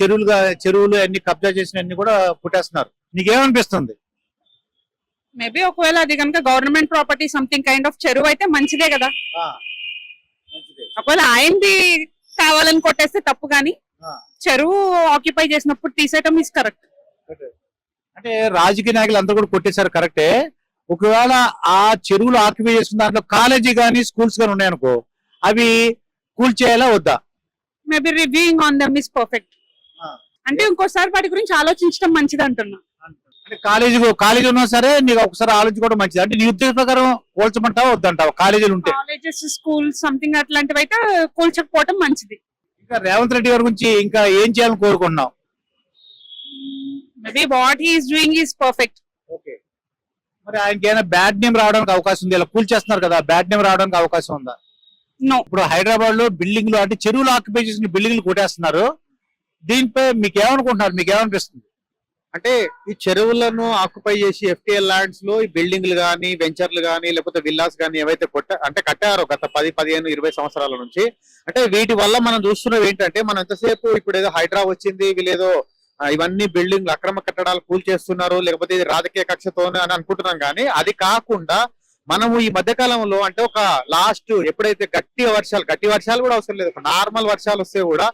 చెరువులుగా చెరువులు అన్ని కబ్జా చేసిన అన్ని కూడా పుట్టేస్తున్నారు నీకేమనిపిస్తుంది? మేబీ ఒకవేళ అది కనుక government property something kind of చెరువు అయితే మంచిదే కదా. ఒకవేళ ఆయనది కావాలని కొట్టేస్తే తప్పు కానీ చెరువు ఆక్యుపై చేసినప్పుడు తీసేయటం ఇస్ కరెక్ట్ అంటే రాజకీయ నాయకులు అందరూ కూడా కొట్టేశారు కరెక్టే ఒకవేళ ఆ చెరువులు ఆక్యుపై చేసుకున్న దాంట్లో కాలేజీ కానీ స్కూల్స్ కానీ ఉన్నాయనుకో అవి కూల్ చేయాలా వద్దా? Maybe reviewing on them is perfect. అంటే ఇంకోసారి వాటి గురించి ఆలోచించడం మంచిది అంటున్నా. అంటే కాలేజీ కాలేజీ ఉన్నా సరే నీకు ఒకసారి ఆలోచించుకోవడం మంచిది. అంటే నీ ఉద్దేశ ప్రకారం పోల్చమంటావా వద్దంటావా? కాలేజీలు ఉంటే. కాలేజెస్ స్కూల్స్ సంథింగ్ అట్లాంటివి అయితే కూల్చకపోవటం మంచిది. ఇంకా రేవంత్ రెడ్డి గారి గురించి ఇంకా ఏం చేయాలని కోరుకుంటున్నావు? Maybe what he's doing is perfect okay. మరి ఆయనకి ఏమైనా బ్యాడ్ నేమ్ రావడానికి అవకాశం ఉంది? ఇలా కూల్ చేస్తున్నారు కదా బ్యాడ్ నేమ్ రావడానికి అవకాశం ఉందా? ఇప్పుడు హైదరాబాద్లో బిల్డింగ్లు అంటే చెరువులు ఆక్యుపై చేసిన బిల్డింగ్లు కొట్టేస్తున్నారు. దీనిపై మీకు ఏమనుకుంటున్నారు మీకు ఏమనిపిస్తుంది అంటే ఈ చెరువులను ఆక్యుపై చేసి ఎఫ్టీఎల్ ల్యాండ్స్లో ఈ బిల్డింగ్లు కానీ వెంచర్లు కానీ లేకపోతే విల్లాస్ కానీ ఏవైతే కొట్ట అంటే కట్టారో గత పది పదిహేను ఇరవై సంవత్సరాల నుంచి. అంటే వీటి వల్ల మనం చూస్తున్నవి ఏంటంటే మనం ఎంతసేపు ఇప్పుడు ఏదో హైడ్రా వచ్చింది వీళ్ళేదో ఇవన్నీ బిల్డింగ్లు అక్రమ కట్టడాలు కూల్ చేస్తున్నారు లేకపోతే ఇది రాజకీయ కక్షతోనే అని అనుకుంటున్నాం కానీ అది కాకుండా మనము ఈ మధ్య కాలంలో అంటే ఒక లాస్ట్ ఎప్పుడైతే గట్టి వర్షాలు గట్టి వర్షాలు కూడా అవసరం లేదు నార్మల్ వర్షాలు వస్తే కూడా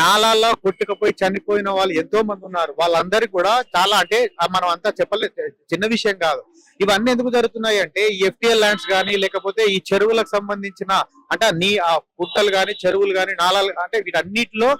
నాలాల్లో కొట్టుకుపోయి చనిపోయిన వాళ్ళు ఎంతో మంది ఉన్నారు. వాళ్ళందరికీ కూడా చాలా అంటే మనం అంతా చెప్పలేదు చిన్న విషయం కాదు. ఇవన్నీ ఎందుకు జరుగుతున్నాయి అంటే ఈ ఎఫ్టిఎల్ ల్యాండ్స్ కానీ లేకపోతే ఈ చెరువులకు సంబంధించిన అంటే నీ ఆ పుట్టలు కానీ చెరువులు కానీ నాళాలు అంటే వీటన్నిటిలో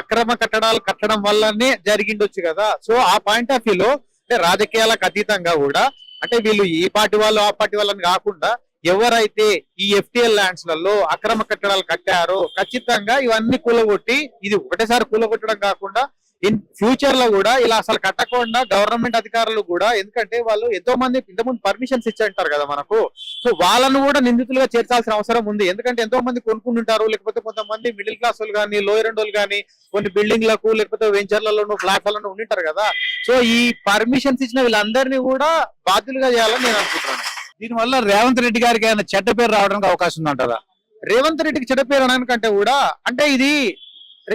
అక్రమ కట్టడాలు కట్టడం వల్లనే జరిగిండొచ్చు కదా. సో ఆ పాయింట్ ఆఫ్ వ్యూలో అంటే రాజకీయాలకు అతీతంగా కూడా అంటే వీళ్ళు ఈ పార్టీ వాళ్ళు ఆ పార్టీ వాళ్ళని కాకుండా ఎవరైతే ఈ ఎఫ్టిఎల్ ల్యాండ్స్లలో అక్రమ కట్టడాలు కట్టారో ఖచ్చితంగా ఇవన్నీ కూలగొట్టి ఇది ఒకటేసారి కూలగొట్టడం కాకుండా ఇన్ ఫ్యూచర్లో కూడా ఇలా అసలు కట్టకుండా గవర్నమెంట్ అధికారులు కూడా ఎందుకంటే వాళ్ళు ఎంతో మంది ఇంతకుముందు పర్మిషన్స్ ఇచ్చారు కదా మనకు. సో వాళ్ళను కూడా నిందితులుగా చేర్చాల్సిన అవసరం ఉంది. ఎందుకంటే ఎంతో మంది కొనుక్కుంటుంటారు లేకపోతే కొంతమంది మిడిల్ క్లాస్ వాళ్ళు కానీ లోయర్ అండ్ వాళ్ళు కానీ కొన్ని బిల్డింగ్లకు లేకపోతే వెంచర్లలోను ఫ్లాట్లను ఉండింటారు కదా. సో ఈ పర్మిషన్స్ ఇచ్చిన వీళ్ళందరినీ కూడా బాధ్యులుగా చేయాలని నేను అనుకుంటున్నాను. దీనివల్ల రేవంత్ రెడ్డి గారికి ఏమైనా చెడ్డ పేరు రావడానికి అవకాశం ఉందంటారా? రేవంత్ రెడ్డికి చెడ్డ పేరు అనడానికంటే కూడా అంటే ఇది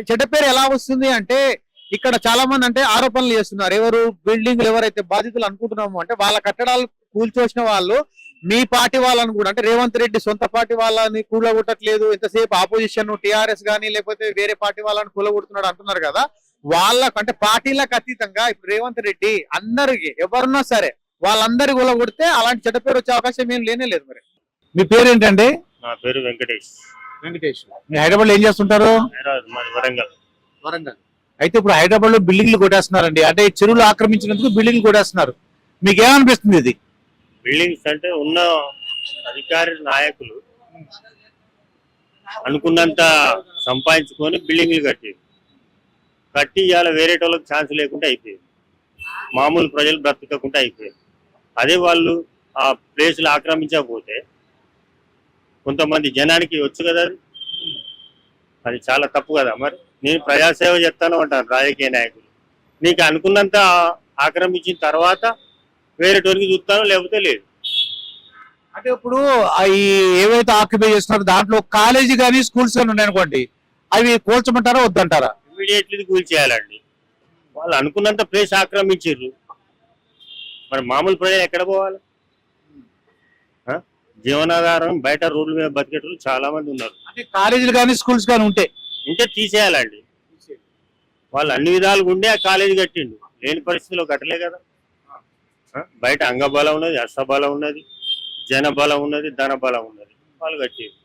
చెడ్డ పేరు ఎలా వస్తుంది అంటే ఇక్కడ చాలా మంది అంటే ఆరోపణలు చేస్తున్నారు. ఎవరు బిల్డింగ్లు ఎవరైతే బాధితులు అనుకుంటున్నాము అంటే వాళ్ళ కట్టడాలు కూల్చోసిన వాళ్ళు మీ పార్టీ వాళ్ళని కూడా అంటే రేవంత్ రెడ్డి సొంత పార్టీ వాళ్ళని కూలగొట్టట్లేదు ఇంతసేపు ఆపోజిషన్ టిఆర్ఎస్ కానీ లేకపోతే వేరే పార్టీ వాళ్ళని కూలగొడుతున్నాడు అంటున్నారు కదా వాళ్ళకు అంటే పార్టీలకు అతీతంగా ఇప్పుడు రేవంత్ రెడ్డి అందరికి ఎవరున్నా సరే వాళ్ళందరి కూలగొడితే అలాంటి చెడ్డ పేరు వచ్చే అవకాశం ఏం లేనే లేదు మరి. మీ పేరు ఏంటండి నా పేరు వెంకటేష్. వెంకటేష్. మీ హైదరాబాద్లో ఏం చేస్తుంటారు? వరంగల్. వరంగల్. అయితే ఇప్పుడు హైదరాబాద్లో బిల్డింగ్లు కొట్టేస్తున్నారండి. అంటే చెరువులు ఆక్రమించినందుకు బిల్డింగ్లు కొట్టేస్తున్నారు. మీకు ఏమనిపిస్తుంది ఇది? బిల్డింగ్స్ అంటే ఉన్న అధికారి నాయకులు అనుకున్నంత సంపాదించుకొని బిల్డింగ్లు కట్టేది కట్టి ఇవాళ వేరే వాళ్ళకి ఛాన్స్ లేకుండా అయిపోయింది. మామూలు ప్రజలు బ్రతకకుండా అయిపోయింది. అదే వాళ్ళు ఆ ప్లేస్లు ఆక్రమించకపోతే కొంతమంది జనానికి వచ్చు కదా అది? అది చాలా తప్పు కదా మరి? నేను ప్రజాసేవ చేస్తాను అంటాను రాజకీయ నాయకులు. నీకు అనుకున్నంత ఆక్రమించిన తర్వాత వేరే టోనికి చూస్తాను లేకపోతే లేదు. అంటే ఇప్పుడు ఈ ఏవైతే ఆక్యుపై చేస్తున్నారో దాంట్లో కాలేజీ కానీ స్కూల్స్ కానీ ఉన్నాయనుకోండి అవి కూల్చమంటారా వద్దంటారా? ఇమీడియట్లీ కూల్ చేయాలండి వాళ్ళు అనుకున్నంత ప్లేస్ ఆక్రమించారు మరి మామూలు ప్రజలు ఎక్కడ పోవాలి? జీవనాధారం బయట రోడ్ల మీద బతికేటోళ్ళు చాలా మంది ఉన్నారు. అంటే కాలేజీలు కానీ స్కూల్స్ కానీ ఉంటే? ఉంటే తీసేయాలండి. వాళ్ళు అన్ని విధాలుగా ఉండే ఆ కాలేజీ కట్టిండు. లేని పరిస్థితిలో కట్టలే కదా? బయట అంగబలం ఉన్నది అష్టబలం ఉన్నది జనబలం ఉన్నది ధనబలం ఉన్నది. వాళ్ళు కట్టిండు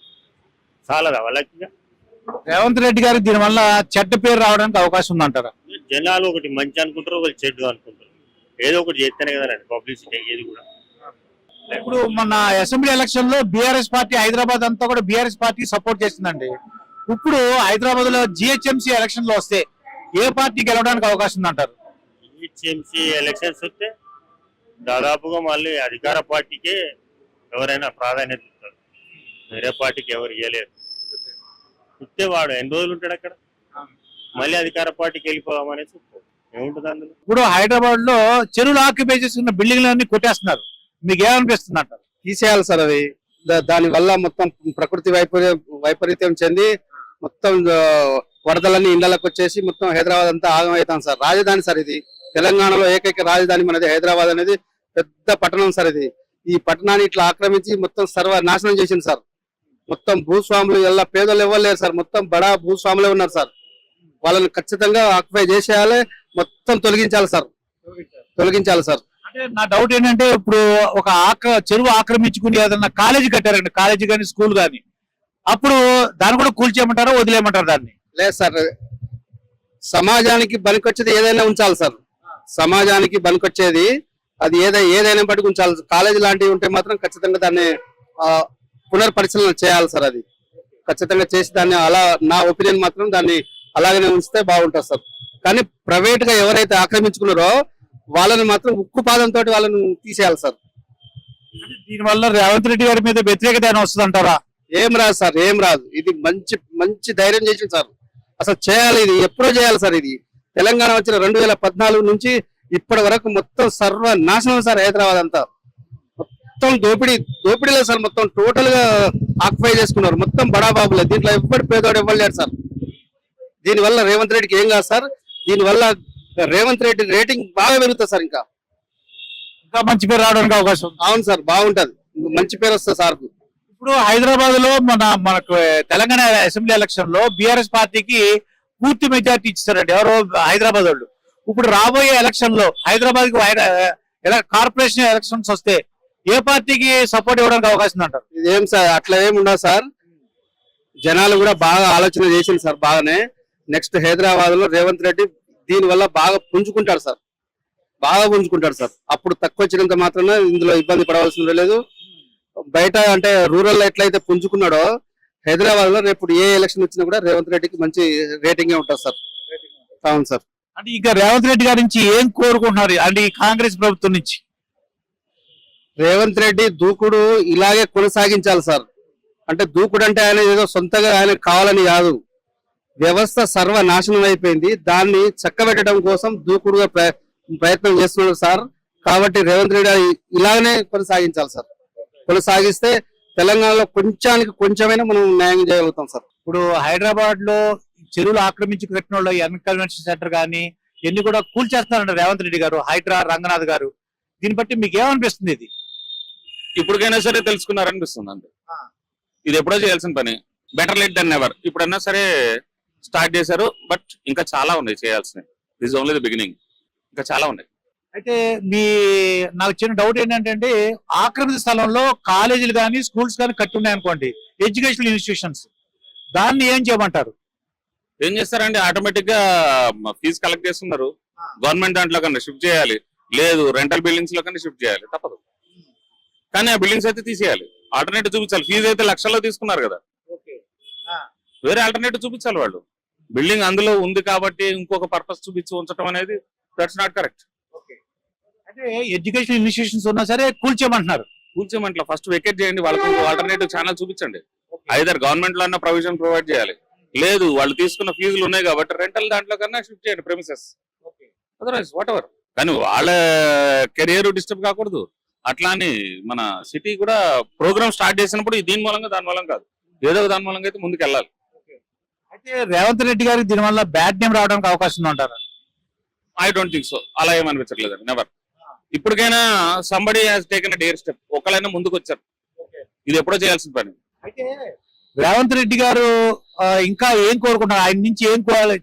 చాలదా వాళ్ళకి? రేవంత్ రెడ్డి గారికి దీనివల్ల చెడ్డ పేరు రావడానికి అవకాశం ఉందంటారా? జనాలు ఒకటి మంచి అనుకుంటారు ఒకటి చెడు అనుకుంటారు. ఏదో ఒకటి చేస్తేనే కదండి పబ్లిసిటీ ఏది కూడా. ఇప్పుడు మన అసెంబ్లీ ఎలక్షన్లో బీఆర్ఎస్ పార్టీ హైదరాబాద్ అంతా కూడా బీఆర్ఎస్ పార్టీ సపోర్ట్ చేసిందండి. ఇప్పుడు హైదరాబాద్లో జిహెచ్ఎంసీ ఎలక్షన్లో వస్తే ఏ పార్టీ గెలవడానికి అవకాశం ఉందంటారు? జిహెచ్ఎంసీ ఎలక్షన్స్ వస్తే దాదాపుగా మళ్ళీ అధికార పార్టీకే ఎవరైనా ప్రాధాన్యత ఇస్తారు. వేరే పార్టీకి ఎవరు ఇవ్వలేరు ఇస్తే వాడు ఎన్ని రోజులు ఉంటాడు అక్కడ? మళ్ళీ అధికార పార్టీకి వెళ్ళిపోదామనేసి ఇప్పుడు హైదరాబాద్లో చెరువులు ఆక్యుపై చేసుకున్న బిల్డింగ్లన్నీ కొట్టేస్తున్నారు. మీకు ఏమనిపిస్తుంది అంటారు తీసేయాలి సార్ అవి దా- దాని వల్ల మొత్తం ప్రకృతి వైపర్యం వైపరీత్యం చెంది మొత్తం వరదలన్నీ ఇళ్ళకు వచ్చేసి మొత్తం హైదరాబాద్ అంతా ఆగమవుతాం సార్. రాజధాని సార్ ఇది. తెలంగాణలో ఏకైక రాజధాని మనది హైదరాబాద్ అనేది పెద్ద పట్టణం సార్ ఇది. ఈ పట్టణాన్ని ఇట్లా ఆక్రమించి మొత్తం సర్వ నాశనం చేసింది సార్. మొత్తం భూస్వాములు ఎలా పేదలు ఇవ్వలేరు సార్. మొత్తం బడా భూస్వాములే ఉన్నారు సార్. వాళ్ళని ఖచ్చితంగా ఆక్యుపై చేసేయాలి. మొత్తం తొలగించాలి సార్. తొలగించాలి సార్. అంటే నా డౌట్ ఏంటంటే ఇప్పుడు ఒక ఆక్ర చెరువు ఆక్రమించుకుని ఏదన్నా కాలేజీ కట్టారండి. కాలేజీ కానీ స్కూల్ కానీ. అప్పుడు దాన్ని కూడా కూల్చేయమంటారా వదిలేయమంటారు దాన్ని? లేదు సార్. సమాజానికి పనికొచ్చేది ఏదైనా ఉంచాలి సార్. సమాజానికి పనికొచ్చేది అది ఏదైనా ఏదైనా బట్టి ఉంచాలి. కాలేజీ లాంటివి ఉంటే మాత్రం ఖచ్చితంగా దాన్ని పునర్పరిశీలన చేయాలి సార్ అది. ఖచ్చితంగా చేసి దాన్ని అలా నా ఒపీనియన్ మాత్రం దాన్ని అలాగనే ఉంచితే బాగుంటుంది సార్. కానీ ప్రైవేట్గా ఎవరైతే ఆక్రమించుకున్నారో వాళ్ళని మాత్రం ఉక్కు పాదంతో వాళ్ళని తీసేయాలి సార్. దీనివల్ల రేవంత్ రెడ్డి గారి మీద వ్యతిరేకత ఏమైనా వస్తుంది అంటారా? ఏం రాదు సార్ ఏం రాదు. ఇది మంచి మంచి ధైర్యం చేసింది సార్. అసలు చేయాలి ఇది ఎప్పుడో చేయాలి సార్ ఇది. తెలంగాణ వచ్చిన రెండు వేల పద్నాలుగు నుంచి ఇప్పటి వరకు మొత్తం సర్వ నాశనం సార్ హైదరాబాద్ అంతా. మొత్తం దోపిడీ దోపిడీలే సార్ మొత్తం టోటల్గా ఆక్యుపై చేసుకున్నారు. మొత్తం బడా బాబులే దీంట్లో ఎవ్వడు పేదోడు ఇవ్వలేడు సార్. దీనివల్ల రేవంత్ రెడ్డికి ఏం కాదు సార్. దీనివల్ల రేవంత్ రెడ్డి రేటింగ్ బాగా పెరుగుతుంది సార్ ఇంకా. ఇంకా మంచి పేరు రావడానికి అవకాశం అవును సార్ బాగుంటది. మంచి పేరు వస్తుంది సార్ ఇప్పుడు హైదరాబాద్లో మన మనకు తెలంగాణ అసెంబ్లీ ఎలక్షన్లో బీఆర్ఎస్ పార్టీకి పూర్తి మెజార్టీ ఇచ్చారండి. ఎవరో హైదరాబాద్ వాళ్ళు. ఇప్పుడు రాబోయే ఎలక్షన్లో హైదరాబాద్కి కార్పొరేషన్ ఎలక్షన్స్ వస్తే ఏ పార్టీకి సపోర్ట్ ఇవ్వడానికి అవకాశం అంటారు? ఇదేం సార్ అట్లా ఏం ఉండదు సార్. జనాలు కూడా బాగా ఆలోచన చేసింది సార్ బాగానే. నెక్స్ట్ హైదరాబాద్లో రేవంత్ రెడ్డి దీని వల్ల బాగా పుంజుకుంటాడు సార్. బాగా పుంజుకుంటాడు సార్. అప్పుడు తక్కువ వచ్చినంత మాత్రాన ఇందులో ఇబ్బంది పడవలసిన లేదు. బయట అంటే రూరల్లో ఎట్లయితే పుంజుకున్నాడో హైదరాబాద్లో రేపు ఏ ఎలక్షన్ వచ్చినా కూడా రేవంత్ రెడ్డికి మంచి రేటింగ్ ఉంటుంది సార్. అవును సార్. అంటే ఇక రేవంత్ రెడ్డి గారి నుంచి ఏం కోరుకుంటున్నారు? అంటే ఈ కాంగ్రెస్ ప్రభుత్వం నుంచి. రేవంత్ రెడ్డి దూకుడు ఇలాగే కొనసాగించాలి సార్. అంటే దూకుడు అంటే ఆయన ఏదో సొంతగా ఆయన కావాలని కాదు. వ్యవస్థ సర్వ నాశనం అయిపోయింది. దాన్ని చక్కబెట్టడం కోసం దూకుడుగా ప్రయ- ప్రయత్నం చేస్తున్నాడు సార్. కాబట్టి రేవంత్ రెడ్డి ఇలాగనే కొనసాగించాలి సార్. కొనసాగిస్తే తెలంగాణలో కొంచానికి కొంచెమైనా మనం న్యాయం చేయగలుగుతాం సార్. ఇప్పుడు హైదరాబాద్లో చెరువులు ఆక్రమించి కట్టిన వాళ్ళు ఎన్ కన్వెన్షన్ సెంటర్ కానీ ఎన్ని కూడా కూల్చేస్తున్నారంట రేవంత్ రెడ్డి గారు హైడ్రా రంగనాథ్ గారు. దీన్ని బట్టి మీకు ఏమనిపిస్తుంది ఇది? ఇప్పటికైనా సరే తెలుసుకున్నారనిపిస్తుంది అంతే. ఆ. ఇది ఎప్పుడో చేయాల్సిన పని. బెటర్ లేట్ దెన్ నెవర్ ఇప్పుడన్నా సరే స్టార్ట్ చేశారు బట్ ఇంకా చాలా ఉన్నాయి చేయాల్సినవి. దిస్ ఓన్లీ ది బిగినింగ్ ఇంకా చాలా ఉన్నాయి. అయితే మీ నాకు చిన్న డౌట్ ఏంటంటే ఆక్రమిత స్థలంలో కాలేజీలు కానీ స్కూల్స్ కానీ కట్టి ఉన్నాయి అనుకోండి ఎడ్యుకేషనల్ ఇన్స్టిట్యూషన్స్ దాన్ని ఏం చేయమంటారు? ఏం చేస్తారండి? ఆటోమేటిక్గా ఫీజు కలెక్ట్ చేస్తున్నారు. గవర్నమెంట్ దాంట్లో కన్నా షిఫ్ట్ చేయాలి. లేదు రెంటల్ బిల్డింగ్స్లో కన్నా షిఫ్ట్ చేయాలి. తప్పదు. కానీ ఆ బిల్డింగ్స్ అయితే తీసేయాలి. ఆల్టర్నేటివ్ చూపించాలి. ఫీజు అయితే లక్షల్లో తీసుకున్నారు కదా. వేరే ఆల్టర్నేటివ్ చూపించాలి వాళ్ళు. బిల్డింగ్ అందులో ఉంది కాబట్టి ఇంకొక పర్పస్ చూపించి ఉంచడం అనేది దట్స్ నాట్ కరెక్ట్ అంటే ఎడ్యుకేషనల్ ఇన్స్టిట్యూషన్స్ ఉన్నా సరే కూల్చేయమంటున్నారు. కూర్చోమంటలో ఫస్ట్ వెకేట్ చేయండి వాళ్ళకి ఆల్టర్నేటివ్ ఛానల్ చూపించండి. ఐదర్ గవర్నమెంట్లో అన్న ప్రొవిజన్ ప్రొవైడ్ చేయాలి. లేదు వాళ్ళు తీసుకున్న ఫీజులు ఉన్నాయి కాబట్టి రెంటల్ దాంట్లో కన్నా షిఫ్ట్ చేయండి ప్రెమిసెస్ అదర్వైజ్ వాట్ ఎవర్ కానీ వాళ్ళ కెరియర్ డిస్టర్బ్ కాకూడదు. అట్లా అని మన సిటీ కూడా ప్రోగ్రామ్ స్టార్ట్ చేసినప్పుడు దీని మూలంగా దాని మూలం కాదు. ఏదో దాని మూలంగా అయితే ముందుకు వెళ్ళాలి అయితే రేవంత్ రెడ్డి గారికి దీనివల్ల బ్యాడ్ నేమ్ రావడానికి అవకాశం ఉందంటారా? I don't think so. అలా ఏమనిపించట్లేదు నెవర్ ఇప్పటికైనా somebody has taken their step ఒకళ్ళైనా ముందుకు వచ్చారు. ఇది ఎప్పుడో చేయాల్సిన పని. అయితే రేవంత్ రెడ్డి గారు ఇంకా ఏం కోరుకుంటున్నారు? ఆయన నుంచి ఏం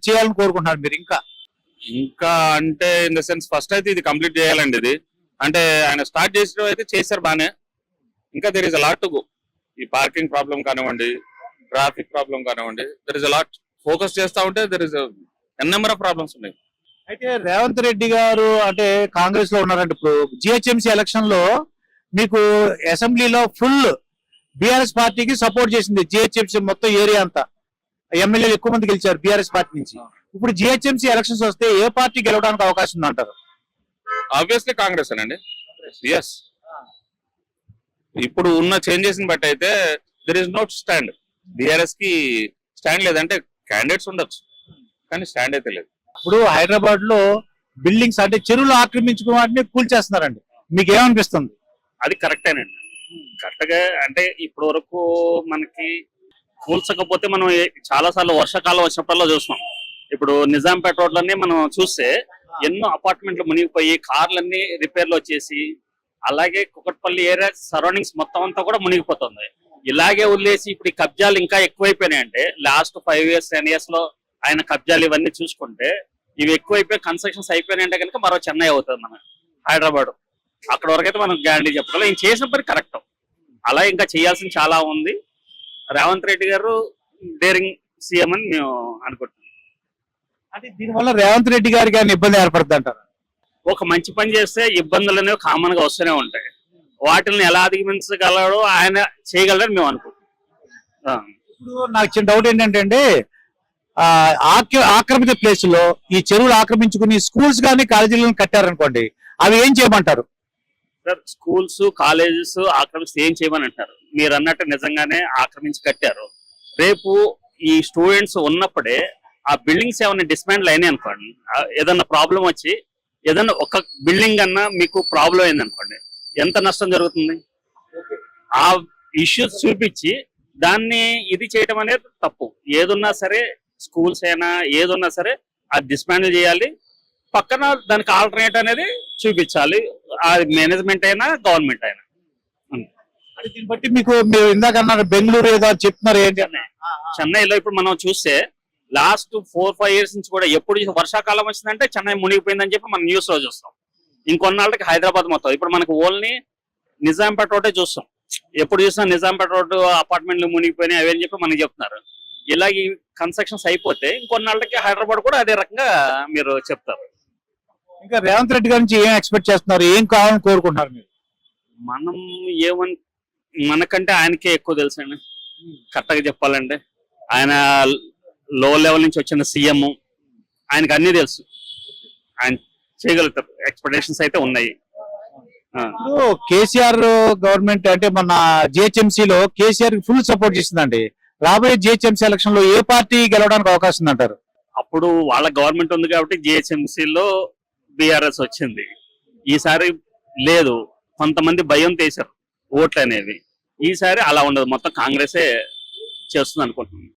చేయాలని కోరుకుంటున్నారు మీరు ఇంకా? ఇంకా అంటే ఇన్ ద సెన్స్ ఫస్ట్ అయితే ఇది కంప్లీట్ చేయాలండి ఇది. అంటే ఆయన స్టార్ట్ చేసిన అయితే చేశారు బానే ఇంకా there is a lot to go ఈ పార్కింగ్ ప్రాబ్లం కానివ్వండి ట్రాఫిక్ ప్రాబ్లం కానివ్వండి there is a lot focus చేస్తా ఉంటే there is an number of problems ఉన్నాయి. అయితే రేవంత్ రెడ్డి గారు అంటే కాంగ్రెస్లో ఉన్నారంటే ఇప్పుడు జిహెచ్ఎంసీ ఎలక్షన్లో మీకు అసెంబ్లీలో ఫుల్ బీఆర్ఎస్ పార్టీకి సపోర్ట్ చేసింది జిహెచ్ఎంసీ మొత్తం ఏరియా అంతా. ఎమ్మెల్యేలు ఎక్కువ మంది గెలిచారు బీఆర్ఎస్ పార్టీ నుంచి. ఇప్పుడు జిహెచ్ఎంసీ ఎలక్షన్స్ వస్తే ఏ పార్టీ గెలవడానికి అవకాశం ఉంది అంటారు? ఆబ్వియస్లీ కాంగ్రెస్ అండి ఎస్ ఇప్పుడు ఉన్న చేంజెస్ని బట్టి అయితే దెర్ ఇస్ నోట్ స్టాండ్ బీఆర్ఎస్కి స్టాండ్ లేదంటే క్యాండిడేట్స్ ఉండొచ్చు. కానీ స్టాండ్ అయితే లేదు. ఇప్పుడు హైదరాబాద్లో బిల్డింగ్స్ అంటే చెరువులు ఆక్రమించుకున్న వాటిని కూల్చేస్తున్నారండి. మీకు ఏమనిపిస్తుంది అది కరెక్టేనండి. కరెక్ట్గా అంటే ఇప్పటి వరకు మనకి కూల్చకపోతే మనం చాలా సార్లు వర్షాకాలం వచ్చినప్పుడల్లా చూస్తున్నాం ఇప్పుడు నిజాంపేట రోడ్లన్నీ మనం చూస్తే ఎన్నో అపార్ట్మెంట్లు మునిగిపోయి కార్లన్నీ రిపేర్లు వచ్చేసి అలాగే కుకట్పల్లి ఏరియా సరౌండింగ్స్ మొత్తం అంతా కూడా మునిగిపోతుంది. ఇలాగే వదిలేసి ఇప్పుడు ఈ కబ్జాలు ఇంకా ఎక్కువైపోయినాయి అంటే లాస్ట్ ఫైవ్ ఇయర్స్ టెన్ ఇయర్స్లో ఆయన కబ్జాలు ఇవన్నీ చూసుకుంటే ఇవి ఎక్కువైపోయి కన్స్ట్రక్షన్స్ అయిపోయినాయంటే కనుక మరో చెన్నై అవుతుంది మన హైదరాబాద్. అక్కడ వరకైతే మనం గ్యారంటీ చెప్పగలం ఈయన చేసిన పని కరెక్ట్ అలా ఇంకా చేయాల్సింది చాలా ఉంది. రేవంత్ రెడ్డి గారు డేరింగ్ సీఎం అని మేము అనుకుంటున్నాం. అంటే దీనివల్ల రేవంత్ రెడ్డి గారికి ఇబ్బంది ఏర్పడుతుంది అంటారు ఒక మంచి పని చేస్తే ఇబ్బందులు అనేవి కామన్గా వస్తూనే ఉంటాయి. వాటిని ఎలా అధిగమించగలడో ఆయన చేయగలరని మేము అనుకుంటున్నాం. ఇప్పుడు నాకు చిన్న డౌట్ ఏంటంటే అండి ఆక్రమిత ప్లేస్లో ఈ చెరువులు ఆక్రమించుకుని స్కూల్స్ కానీ కాలేజీలను కట్టారనుకోండి అవి ఏం చేయమంటారు? సార్ స్కూల్స్ కాలేజెస్ ఆక్రమిస్తే ఏం చేయమని అంటారు మీరు అన్నట్టు నిజంగానే ఆక్రమించి కట్టారు. రేపు ఈ స్టూడెంట్స్ ఉన్నప్పుడే ఆ బిల్డింగ్స్ ఏమైనా డిస్మాండిల్ అయినాయి అనుకోండి ఏదన్నా ప్రాబ్లం వచ్చి ఏదన్నా ఒక బిల్డింగ్ అన్నా మీకు ప్రాబ్లం అయింది అనుకోండి ఎంత నష్టం జరుగుతుంది? ఆ ఇష్యూస్ చూపించి దాన్ని ఇది చేయటం అనేది తప్పు. ఏదున్నా సరే స్కూల్స్ అయినా ఏదున్నా సరే అది డిస్మాండిల్ చేయాలి. పక్కన దానికి ఆల్టర్నేట్ అనేది చూపించాలి. అది మేనేజ్మెంట్ అయినా గవర్నమెంట్ అయినా. దీన్ని బట్టి మీకు మీరు ఇందాక అన్నారు బెంగళూరు ఏదో చెప్తున్నారు ఏంటి చెన్నై. చెన్నైలో ఇప్పుడు మనం చూస్తే లాస్ట్ ఫోర్ ఫైవ్ ఇయర్స్ నుంచి కూడా ఎప్పుడు వర్షాకాలం వచ్చిందంటే చెన్నై మునిగిపోయిందని చెప్పి మనం న్యూస్లో చూస్తాం ఇంకొన్నాళ్ళకి హైదరాబాద్ మొత్తం. ఇప్పుడు మనకు ఓన్లీ నిజాంపేట రోడ్డే చూస్తాం. ఎప్పుడు చూసినా నిజాంపేట రోడ్డు అపార్ట్మెంట్లు మునిగిపోయినాయి అవి అని చెప్పి మనకి చెప్తున్నారు. ఇలా ఈ కన్స్ట్రక్షన్స్ అయిపోతే ఇంకొన్నాళ్ళకి హైదరాబాద్ కూడా అదే రకంగా మీరు చెప్తారు. ఇంకా రేవంత్ రెడ్డి గారి నుంచి ఏం ఎక్స్పెక్ట్ చేస్తున్నారు? ఏం కావాలని కోరుకుంటున్నారు మీరు? మనం ఏమన్ మనకంటే ఆయనకే ఎక్కువ తెలుసండి. కరెక్ట్గా చెప్పాలంటే. ఆయన లో లెవెల్ నుంచి వచ్చిన సీఎం. ఆయనకు అన్ని తెలుసు. ఆయన చేయగలుగుతారు. ఎక్స్పెక్టేషన్స్ అయితే ఉన్నాయి. కేసీఆర్ గవర్నమెంట్ అంటే మన జిహెచ్ఎంసీ లో కేసీఆర్ ఫుల్ సపోర్ట్ చేసిందండి. రాబోయే జిహెచ్ఎంసీ ఎలక్షన్లో ఏ పార్టీ గెలవడానికి అవకాశం ఉందంటారు? అప్పుడు వాళ్ళ గవర్నమెంట్ ఉంది కాబట్టి GHMC లో బీఆర్ఎస్ వచ్చింది. ఈసారి లేదు. కొంతమంది భయం తీశారు ఓట్లు అనేవి ఈసారి అలా ఉండదు. మొత్తం కాంగ్రెసే చేస్తుంది అనుకుంటున్నాను